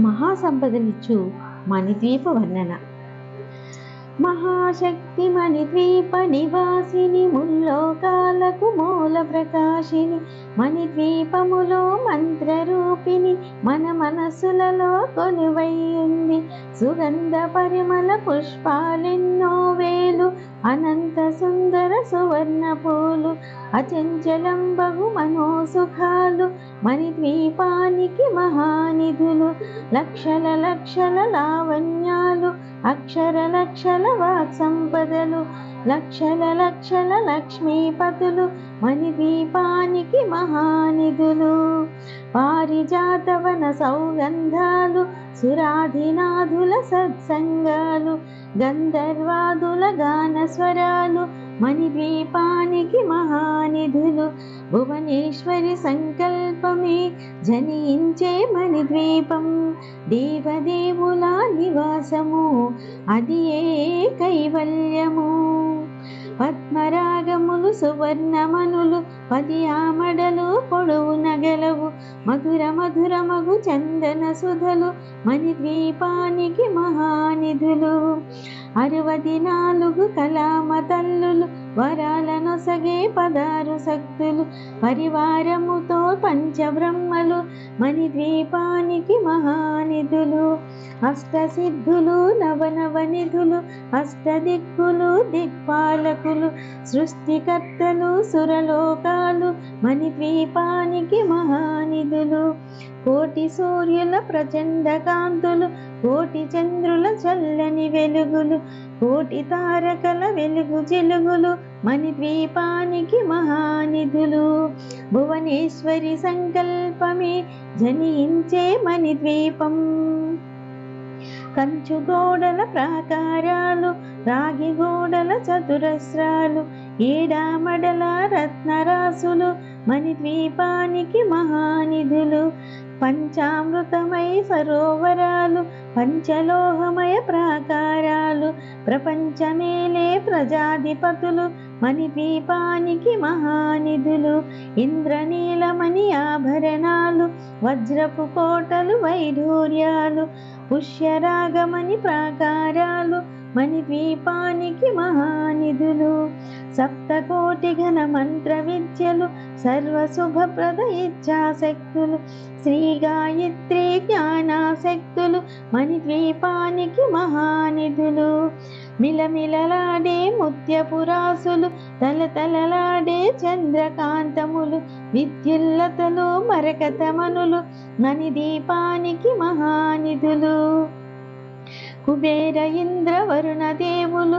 మహాసంపదనిచ్చు మణిద్వీప వర్ణన. మహాశక్తి మణిద్వీప నివాసిని ముల్లోకాలకు మూల ప్రకాశిని మణిద్వీపములో మంత్రరూపిణి మన మనసులలో కొలువై ఉంది సుగంధ పరిమళ పుష్పాలెన్నో పూలు అనంత సుందర సువర్ణ పూలు అచంచలం బహు మనోసుఖాలు మణిద్వీపానికి మహానిధులు లక్షల లక్షల లావణ్యాలు అక్షర లక్షల వాక్ సంపదలు లక్షల లక్షల లక్ష్మీపతులు మణిద్వీపానికి మహానిధులు పారిజాతవన సౌగంధాలు సురాధినాథుల సత్సంగాలు గంధర్వాదుల గాన స్వరాలు మణిద్వీపానికి మహానిధులు భువనేశ్వరి సంకల్పమే జనించే మణిద్వీపం దేవదేవుల నివాసము అది ఏ కైవల్యము? పద్మరాగములు సువర్ణమనులు పది ఆమడలు పొడవు నగలవు మధుర మధుర మగు చందన సుధలు మణిద్వీపానికి మహానిధులు. అరవది నాలుగు కలామ తల్లులు వర పదారు శక్తులు పరివారముతో పంచబ్రహ్మలు మణిద్వీపానికి మహానిధులు అష్టసిద్ధులు నవనవనిధులు అష్టదిక్కులు దిక్పాలకులు సృష్టికర్తలు సురలోకాలు మణిద్వీపానికి మహానిధులు. కోటి సూర్యుల ప్రచండ కాంతులు కోటి చంద్రుల చల్లని వెలుగులు కోటి తారకల వెలుగు చెలుగులు మణిద్వీపానికి మహానిధులు. భువనేశ్వరి సంకల్పమే జనించే మణిద్వీపం. కంచు గోడల ప్రాకారాలు రాగి గోడల చతురస్రాలు ఈడామడల రత్నరాసులు మణిద్వీపానికి మహానిధులు పంచామృతమయ సరోవరాలు పంచలోహమయ ప్రాకారాలు ప్రపంచమేలే ప్రజాధిపతులు మణిద్వీపానికి మహానిధులు ఇంద్రనీలమణి ఆభరణాలు వజ్రపు కోటలు వైఢూర్యాలు పుష్యరాగమణి ప్రాకారాలు మణిద్వీపానికి మహానిధులు సప్తకోటి ఘన మంత్ర విద్యలు సర్వశుభప్రద ఇచ్ఛాశక్తులు శ్రీ గాయత్రి జ్ఞానాశక్తులు మణిద్వీపానికి మహానిధులు. మిలమిలలాడే ముత్యపురాసులు తలతలలాడే చంద్రకాంతములు విద్యుల్లతలు మరకతమనులు మణిదీపానికి మహానిధులు. కుబేర ఇంద్ర వరుణ దేవులు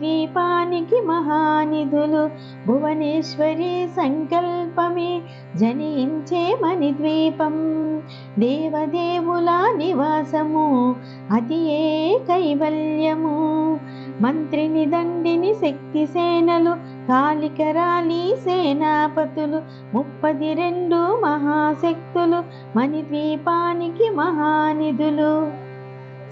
ద్వీపానికి మహానిధులు. భువనేశ్వరి సంకల్పమే జనించే మణిద్వీపం. దేవదేవుల నివాసము అది ఏ కైవల్యము మంత్రిని దండిని శక్తి సేనలు కాలికరాలి సేనాపతులు ముప్పది రెండు మహాశక్తులు మణిద్వీపానికి మహానిధులు.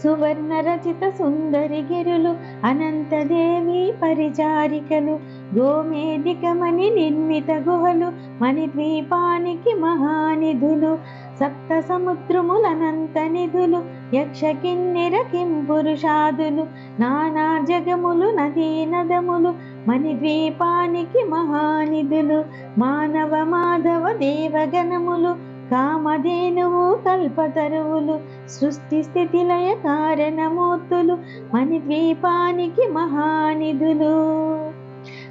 సువర్ణరచిత సుందరి గిరులు అనంతదేవి పరిచారికలు గోమేదికమణి నిర్మిత గుహలు మణిద్వీపానికి మహానిధులు సప్త సముద్రములనంత నిధులు యక్ష కిన్నెర కింపురుషాదులు నానా జగములు నదీ నదములు మణిద్వీపానికి మహానిధులు మానవ మాధవ దేవగణములు కామధేనువు కల్పతరువులు సృష్టి స్థితిలయ కారణమూర్తులు మణిద్వీపానికి మహానిధులు.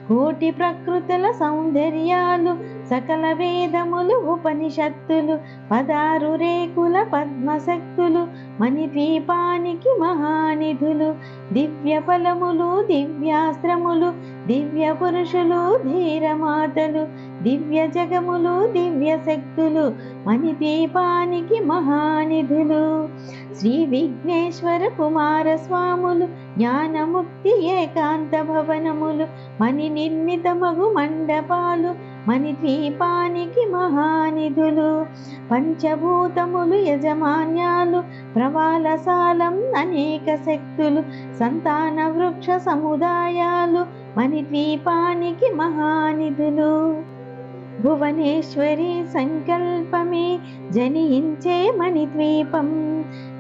కోటి ప్రకృతుల సౌందర్యాలు సకల వేదములు ఉపనిషత్తులు పదారు రేకుల పద్మశక్తులు మణిద్వీపానికి మహానిధులు దివ్య ఫలములు దివ్యాస్త్రములు దివ్య పురుషులు ధీరమాతలు దివ్య జగములు దివ్య శక్తులు మణిద్వీపానికి మహానిధులు. శ్రీ విఘ్నేశ్వర కుమార స్వాములు జ్ఞానముక్తి ఏకాంత భవనములు మణి నిర్మితమగు మండపాలు మణి ద్వీపానికి మహానిధులు పంచభూతములు యజమాన్యాలు ప్రవాలసాలం అనేక శక్తులు సంతాన వృక్ష సముదాయాలు మణి ద్వీపానికి మహానిధులు. భువనేశ్వరి సంకల్పమే జనించే మణిద్వీపం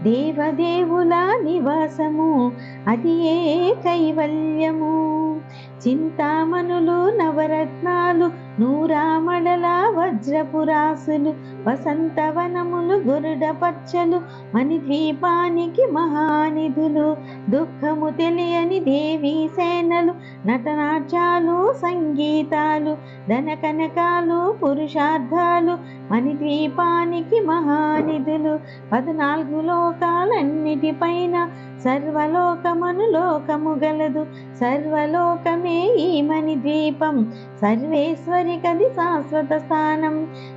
దేవదేవుల నివాసము అది ఏ కైవల్యము. చింతామణులు నవరత్నాలు నూరామడల వజ్రపురాసులు వసంతవనములు గరుడ పచ్చలు మణిద్వీపానికి మహానిధులు దుఃఖము తెలియని దేవీ సేనలు నటనాట్యాలు సంగీతాలు ధన కనకాలు పురుషార్థాలు మణిద్వీపానికి మహానిధులు పద్నాలుగు లోకాలన్నిటిపైన సర్వలోకమను లోకము గలదు సర్వలోకమే ఈ మణిద్వీపం సర్వేశ్వరి కది శాశ్వత స్థానం.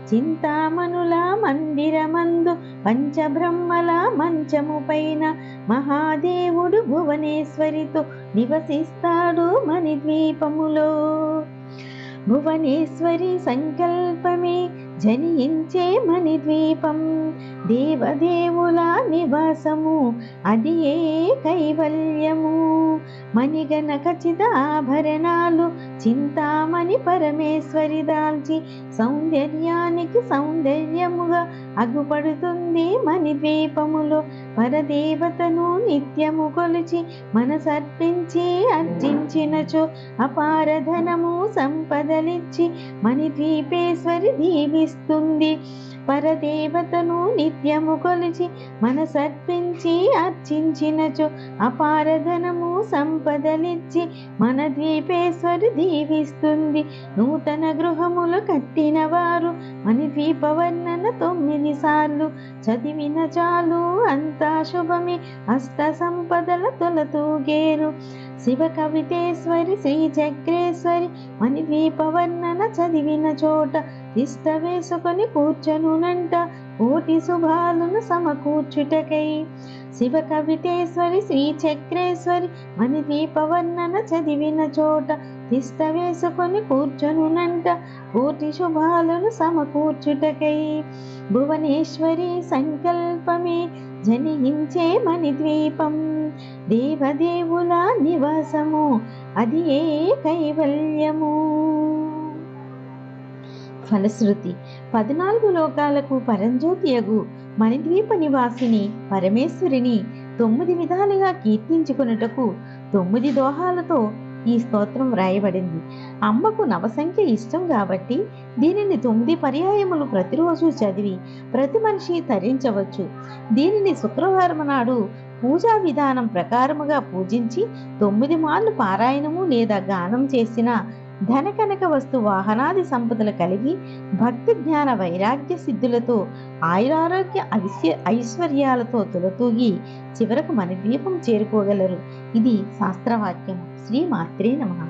చింతామణుల మందిరమందు పంచబ్రహ్మల మంచము పైన మహాదేవుడు భువనేశ్వరితో నివసిస్తాడు మణిద్వీపములో భువనేశ్వరి సంకల్పమే జనించే మణిద్వీపం దేవదేవుల నివాసము అది ఏ కైవల్యము? మణిగణ ఖచ్చిత ఆభరణాలు చింతామణి పరమేశ్వరి దాల్చి సౌందర్యానికి సౌందర్యముగా అగుపడుతుంది మణిద్వీపములో పరదేవతను నిత్యము కొలిచి మనసర్పించి అర్జించినచో అపారధనము సంపదలిచ్చి మణిద్వీపేశ్వరి దీవిస్తుంది పరదేవతను నిత్యము కొలిచి మనసర్పించి అర్చించినచో అపారధనము సంపదలిచ్చి మన ద్వీపేశ్వరు దీవిస్తుంది. నూతన గృహములు కట్టిన వారు మన ద్వీపవర్ణన తొమ్మిది సార్లు చదివిన చాలు. అంతా శుభమే అష్ట సంపదల తొలతూగేరు శివ కవితేశ్వరి శ్రీ చక్రేశ్వరి మణి ద్వీపవర్ణన చదివిన చోట తిష్ట వేసుకొని కూర్చనునంట కోటి శుభాలను సమకూర్చుటకై. శివ కవితేశ్వరి శ్రీ చక్రేశ్వరి మణి దీపవర్ణన చదివిన చోట తిష్ట వేసుకొని కూర్చొనునంట కోటి శుభాలను సమకూర్చుటకై. భువనేశ్వరి సంకల్పమే జనించే మణిద్వీపం. దేవదేవుల నివాసము అది ఏ కైవల్యము? ఫలశ్రుతి. పద్నాలుగు లోకాలకు పరంజ్యోతియగు మణిద్వీప నివాసిని పరమేశ్వరిని తొమ్మిది విధాలుగా కీర్తించుకున్నటకు తొమ్మిది దోహాలతో ఈ స్తోత్రం వ్రాయబడింది. అమ్మకు నవసంఖ్య ఇష్టం కాబట్టి దీనిని తొమ్మిది పర్యాయములు ప్రతిరోజు చదివి ప్రతి మనిషి తరించవచ్చు. దీనిని శుక్రవారం నాడు పూజా విధానం ప్రకారముగా పూజించి తొమ్మిది మార్లు పారాయణము లేదా గానం చేసిన ధన కనక వస్తు వాహనాది సంపదలు కలిగి భక్తి జ్ఞాన వైరాగ్య సిద్ధులతో ఆయురారోగ్య ఐశ్వ ఐశ్వర్యాలతో తులతూగి చివరకు మన ద్వీపం చేరుకోగలరు. ఇది శాస్త్రవాక్యం. శ్రీ మాత్రే నమః.